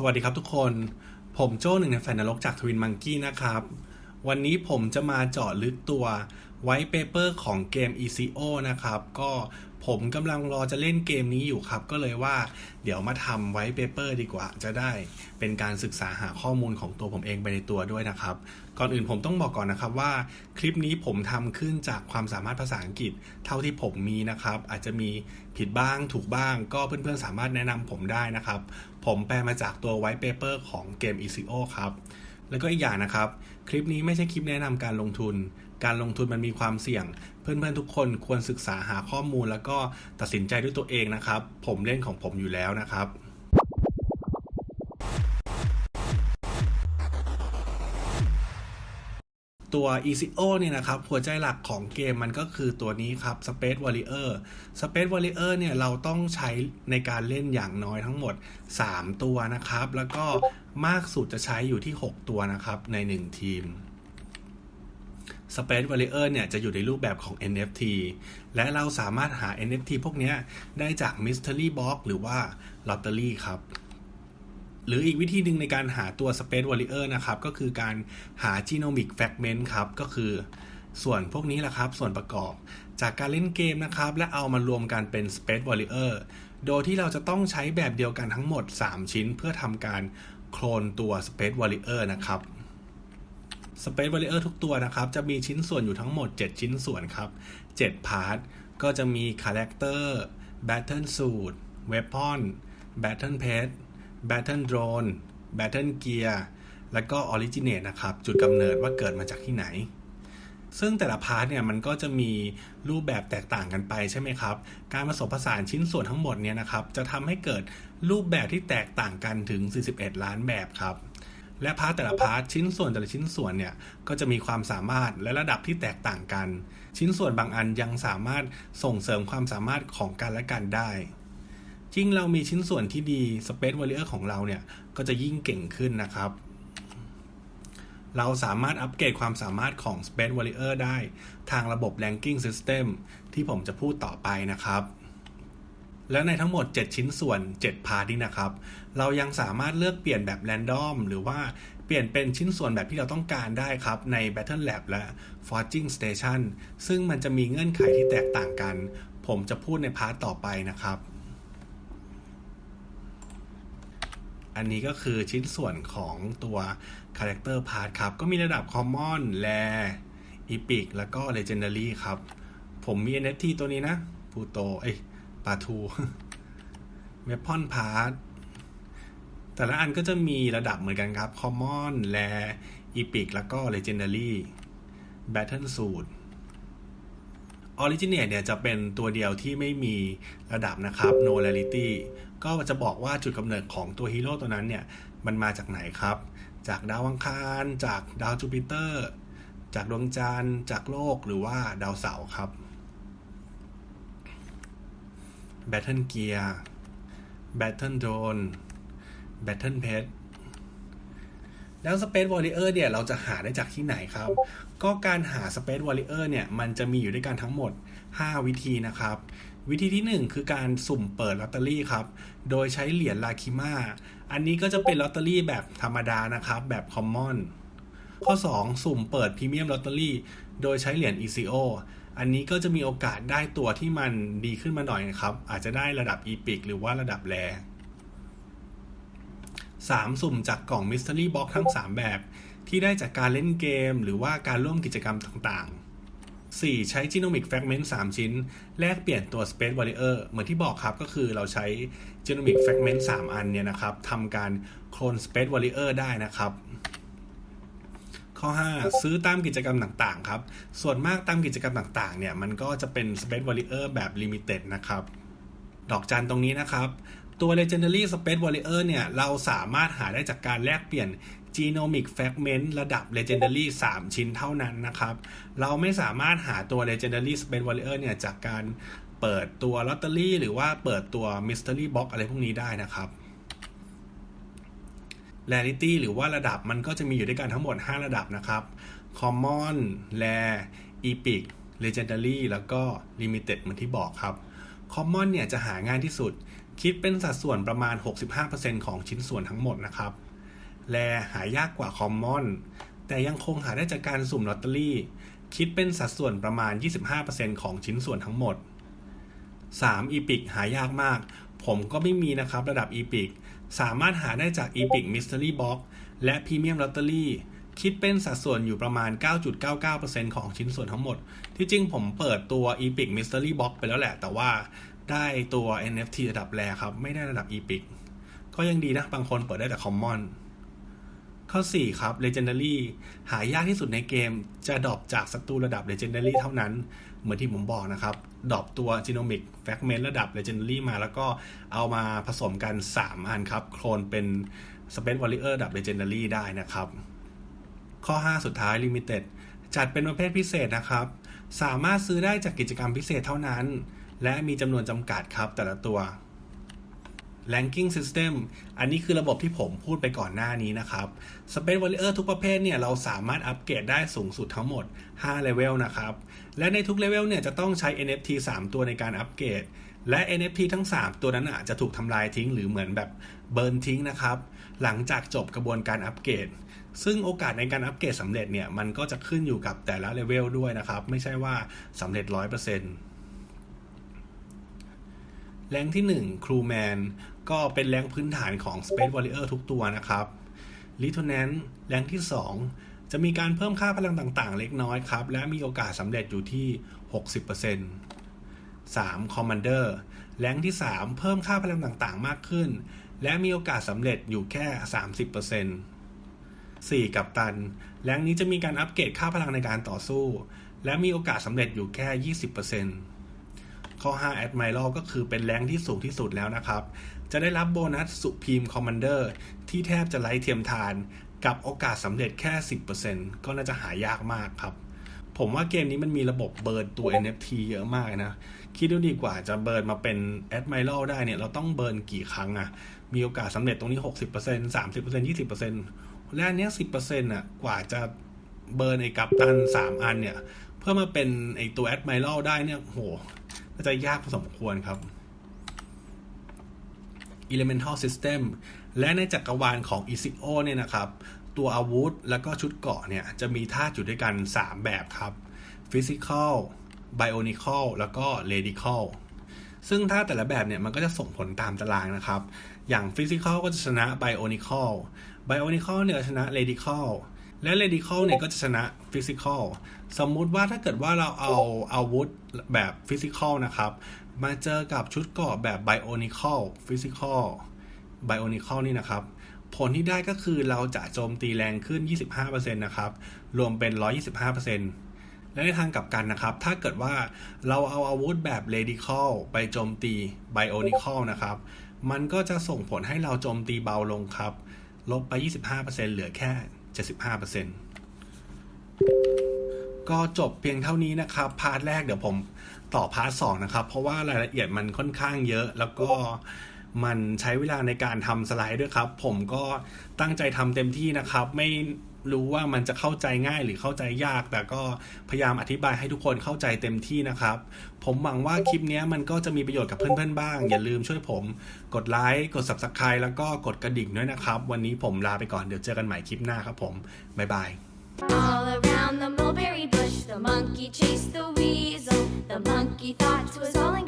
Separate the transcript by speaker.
Speaker 1: สวัสดีครับทุกคน ผมโจ้หนึ่งในแฟนนรกจากทวินมังกี้นะครับ วันนี้ผมจะมาเจาะลึกตัวไวท์เปเปอร์ของเกม ECO นะครับ ก็ ผมกำลังรอจะเล่นเกมนี้อยู่ครับ ก็เลยว่าเดี๋ยวมาทำไว t ์เปเปอร์ดีกว่า จะได้เป็นการศึกษาหาข้อมูลของตัวผมเองไปในตัวด้วยนะครับ ก่อนอื่นผมต้องบอกก่อนนะครับว่า คลิปนี้ผมทำขึ้นจากความสามารถภาษาอังกฤษ เท่าที่ผมมีนะครับ อาจจะมีผิดบ้างถูกบ้าง ก็เพื่อนๆสามารถแนะนำผมได้นะครับ ผมแปลมาจากตัวไว t ์เปเปอร์ของเกม ECO ครับแล้วก็อีกอย่างนะครับ คลิปนี้ไม่ใช่คลิปแนะนำการลงทุน การลงทุนมันมีความเสี่ยง เพื่อนๆทุกคนควรศึกษาหาข้อมูลแล้วก็ตัดสินใจด้วยตัวเองนะครับ ผมเล่นของผมอยู่แล้วนะครับ ตัว ECO เนี่ยนะครับหัวใจหลักของเกมมันก็คือตัวนี้ครับ Space Warrior Space Warrior เนี่ยเราต้องใช้ในการเล่นอย่างน้อยทั้งหมด 3 ตัวนะครับ แล้วก็มากสุดจะใช้อยู่ที่ 6 ตัวนะครับใน 1 ทีม Space Warrior เนี่ยจะอยู่ในรูปแบบของ NFT และเราสามารถหา NFT พวกนี้ได้จาก Mystery Box หรือว่า Lottery ครับ หรืออีกวิธีหนึ่งในการหาตัว Space Warrior นะครับ ก็คือการหา Genomic Fragment ครับ ก็คือส่วนพวกนี้แหละครับ ส่วนประกอบจากการเล่นเกมนะครับ และเอามารวมกันเป็น Space Warrior โดยที่เราจะต้องใช้แบบเดียวกันทั้งหมด 3 ชิ้นเพื่อทำการโคลนตัว Space Warrior นะครับ Space Warrior ทุกตัวนะครับ จะมีชิ้นส่วนอยู่ทั้งหมด 7 ชิ้นส่วนครับ 7 พาร์ท ก็จะมี Character Battle Suit Weapon Battle Pet Battle Drone Battle Gear แล้วก็ Originate นะครับ จุดกำเนิดว่าเกิดมาจากที่ไหน ซึ่งแต่ละพาร์ทเนี่ยมันก็จะมีรูปแบบแตกต่างกันไปใช่ไหมครับ การผสมผสานชิ้นส่วนทั้งหมดเนี่ยนะครับ จะทำให้เกิดรูปแบบที่แตกต่างกันถึง 41 ล้านแบบครับและพาร์ทแต่ละพาร์ทชิ้นส่วนแต่ละชิ้นส่วนเนี่ยก็จะมีความสามารถและระดับที่แตกต่างกัน ชิ้นส่วนบางอันยังสามารถส่งเสริมความสามารถของกันและกันได้ ยิ่งเรามีชิ้นส่วนที่ดี Space Warrior ของเราเนี่ย ก็จะยิ่งเก่งขึ้นนะครับ เราสามารถอัปเกรดความสามารถของ Space Warrior ได้ทางระบบ Ranking System ที่ผมจะพูดต่อไปนะครับ แล้วในทั้งหมด 7 ชิ้นส่วน 7 พาร์ทนี้นะครับ เรายังสามารถเลือกเปลี่ยนแบบ Random หรือว่าเปลี่ยนเป็นชิ้นส่วนแบบที่เราต้องการได้ครับใน Battle Lab และ Forging Station ซึ่งมันจะมีเงื่อนไขที่แตกต่างกัน ผมจะพูดในพาร์ทต่อไปนะครับ อันนี้ก็คือชิ้นส่วนของตัวคาแรคเตอร์พาร์ทครับ ก็มีระดับคอมมอนแรอีพิกแล้วก็เลเจนดารี่ครับ ผมมี NFT ตัวนี้นะพูโตเอ้ยปาทูเวพอนพาร์ตแต่ละอันก็จะมีระดับเหมือนกันครับคอมมอนแรอีพิกแล้วก็เลเจนดารี่แบทเทิลสูตร Originate เนี่ยจะเป็นตัวเดียวที่ไม่มีระดับนะครับ No Rarity ก็จะบอกว่าจุดกำเนิดของตัวฮีโร่ตัวนั้นเนี่ยมันมาจากไหนครับ จากดาวอังคาร จากดาวจูปิเตอร์ จากดวงจันทร์ จากโลกหรือว่าดาวเสาร์ครับ Battle Gear Battle Drone Battle Pet แล้ ล้ว Space Warrior เนี่ยเราจะหาได้จากที่ไหนครับ ก็การหา Space Warrior เนี่ยมันจะมีอยู่ด้วยกันทั้งหมด 5 วิธีนะครับ วิธีที่ 1 คือการสุ่มเปิดลอตเตอรี่ครับ โดยใช้เหรียญลาคิมาอันนี้ก็จะเป็นลอตเตอรี่แบบธรรมดานะครับแบบ Common ข้อ 2 สุ่มเปิดพรีเมียมลอตเตอรี่โดยใช้เหรียญ ECO อันนี้ก็จะมีโอกาสได้ตัวที่มันดีขึ้นมาหน่อยนะครับ อาจจะได้ระดับ Epic หรือว่าระดับแร 3. สุ่มจากกล่อง Mystery Box ทั้ง 3 แบบ ที่ได้จากการเล่นเกม หรือว่าการร่วมกิจกรรมต่างๆ 4. ใช้ Genomic Fragment 3 ชิ้น แลกเปลี่ยนตัว Space Warrior เหมือนที่บอกครับก็คือเราใช้ Genomic Fragment 3 อันเนี่ยนะครับทำการโคลน Space Warrior ได้นะครับข้อ 5 ซื้อตามกิจกรรมต่างๆ ครับ ส่วนมากตามกิจกรรมต่างๆ เนี่ย มันก็จะเป็น Space Warrior แบบ Limited นะครับ ดอกจันตรงนี้นะครับ ตัว Legendary Space Warrior เนี่ย เราสามารถหาได้จากการแลกเปลี่ยน Genomic Fragment ระดับ Legendary 3 ชิ้นเท่านั้นนะครับ เราไม่สามารถหาตัว Legendary Space Warrior เนี่ย จากการเปิดตัวลอตเตอรี่หรือว่าเปิดตัว Mystery Box อะไรพวกนี้ได้นะครับ Rarity หรือว่าระดับมันก็จะมีอยู่ด้วยกันทั้งหมด 5 ระดับนะครับ Common Rare Epic Legendary แล้วก็ Limited เหมือนที่บอกครับ Common เนี่ยจะหาง่ายที่สุด คิดเป็นสัดส่วนประมาณ 65%ของชิ้นส่วนทั้งหมดนะครับ แลหายากกว่าคอมมอน แต่ยังคงหาได้จากการสุ่มลอตเตอรี่ คิดเป็นสัดส่วนประมาณ 25%ของชิ้นส่วนทั้งหมด 3. อีพิกหายากมาก ผมก็ไม่มีนะครับระดับอีพิกสามารถหาได้จากอีพิกมิส t ต r y Box และพรีเมียมลอตเตอรี่คิดเป็นสัดส่วนอยู่ประมาณ 9.99%ของชิ้นส่วนทั้งหมด ที่จริงผมเปิดตัว Epic Mystery Box ไปแล้วแหละ แต่ว่า ได้ตัว NFT ระดับแรครับ ไม่ได้ระดับ Epic ก็ยังดีนะ บางคนเปิดได้แต่ Common ข้อ 4 ครับ Legendary หายากที่สุดในเกม จะดรอปจากศัตรูระดับ Legendary เท่านั้น เหมือนที่ผมบอกนะครับดรอปตัว Genomic Fragment ระดับ Legendary มาแล้วก็เอามาผสมกัน 3 อันครับ โคลนเป็น Space Warrior ระดับ Legendary ได้นะครับ ข้อ 5 สุดท้าย Limited จัดเป็นประเภทพิเศษนะครับ สามารถซื้อได้จากกิจกรรมพิเศษเท่านั้น และมีจำนวนจำกัดครับแต่ละตัว Ranking System อันนี้คือระบบที่ผมพูดไปก่อนหน้านี้นะครับ Space Warrior ทุกประเภทเนี่ยเราสามารถอัปเกรดได้สูงสุดทั้งหมด5เลเวลนะครับ และในทุกเลเวลเนี่ยจะต้องใช้ NFT 3 ตัวในการอัปเกรด และ NFT ทั้ง 3 ตัวนั้นอะจะถูกทำลายทิ้งหรือเหมือนแบบเบิร์นทิ้งนะครับ หลังจากจบกระบวนการอัปเกรด ซึ่งโอกาสในการอัปเกรดสำเร็จเนี่ยมันก็จะขึ้นอยู่กับแต่ละเลเวลด้วยนะครับ ไม่ใช่ว่าสำเร็จ 100% แรงที่ 1 Crewman ก็เป็นแรงพื้นฐานของ Space Warrior ทุกตัวนะครับ l i t o n a n t แรงที่ 2 จะมีการเพิ่มค่าพลังต่างๆ เล็กน้อยครับ และมีโอกาสสำเร็จอยู่ที่ 60% 3. Commander แรงที่ 3 เพิ่มค่าพลังต่างๆ มากขึ้น และมีโอกาสสำเร็จอยู่แค่ 30% 4. กัปตัน แรงนี้จะมีการอัปเกรดค่าพลังในการต่อสู้ และมีโอกาสสำเร็จอยู่แค่ 20% ข้อ 5 Admiral ก็คือเป็นแรงที่สูงที่สุดแล้วนะครับ จะได้รับโบนัสสุพีมคอมมานเดอร์ที่แทบจะไร้เทียมทาน กับโอกาสสำเร็จแค่ 10%ก็น่าจะหายากมากครับ ผมว่าเกมนี้มันมีระบบเบิร์นตัว NFT เยอะมากนะ คิดดูดีกว่าจะเบิร์นมาเป็น Admiral ได้เนี่ยเราต้องเบิร์นกี่ครั้งอะมีโอกาสสำเร็จตรงนี้ 60% 30% 20%และอันเนี้ย10%อะกว่าจะเบิร์นไอ้กัปตัน 3 อันเนี่ย พื่อมาเป็นไอตัว Admiral ได้เนี่ยโหน่าจะยากพอสมควรครับ Elemental System และในจักรวาลของ i s i o เนี่ยนะครับ ตัวอาวุธแล้วก็ชุดเกราะเนี่ย จะมีธาตุอยู่ด้วยกัน 3 แบบครับ Physical Bionical แล้วก็ Radical ซึ่งถ้าแต่ละแบบเนี่ย มันก็จะส่งผลตามตารางนะครับ อย่าง Physical ก็จะชนะ Bionical Bionical เนี่ยชนะ Radical และ Radical เนี่ยก็จะชนะ Physical สมมุติว่าถ้าเกิดว่าเราเอาอาวุธแบบ Physical นะครับ มาเจอกับชุดเกราะแบบ Bionical Physical Bionical นี่นะครับ ผลที่ได้ก็คือเราจะโจมตีแรงขึ้น 25%นะครับ รวมเป็น 125%และในทางกลับกันนะครับ ถ้าเกิดว่าเราเอาอาวุธแบบ Radical ไปโจมตี Bionical นะครับ มันก็จะส่งผลให้เราโจมตีเบาลงครับ ลบไป 25%เหลือแค่ 75%ก็จบเพียงเท่านี้นะครับ พาร์ทแรกเดี๋ยวผมต่อพาร์ทสองนะครับ เพราะว่ารายละเอียดมันค่อนข้างเยอะ แล้วก็มันใช้เวลาในการทำสไลด์ด้วยครับ ผมก็ตั้งใจทำเต็มที่นะครับ ไม่ รู้ว่ามันจะเข้าใจง่ายหรือเข้าใจยาก แต่ก็พยายามอธิบายให้ทุกคนเข้าใจเต็มที่นะครับ ผมหวังว่าคลิปนี้มันก็จะมีประโยชน์กับเพื่อนๆบ้าง อย่าลืมช่วยผมกดไลค์กด Subscribe แล้วก็กดกระดิ่งด้วยนะครับ วันนี้ผมลาไปก่อนเดี๋ยวเจอกันใหม่คลิปหน้าครับผมบ๊ายบาย
Speaker 2: All around the mulberry bush, the monkey chased the weasel. The monkey thought 'twas all in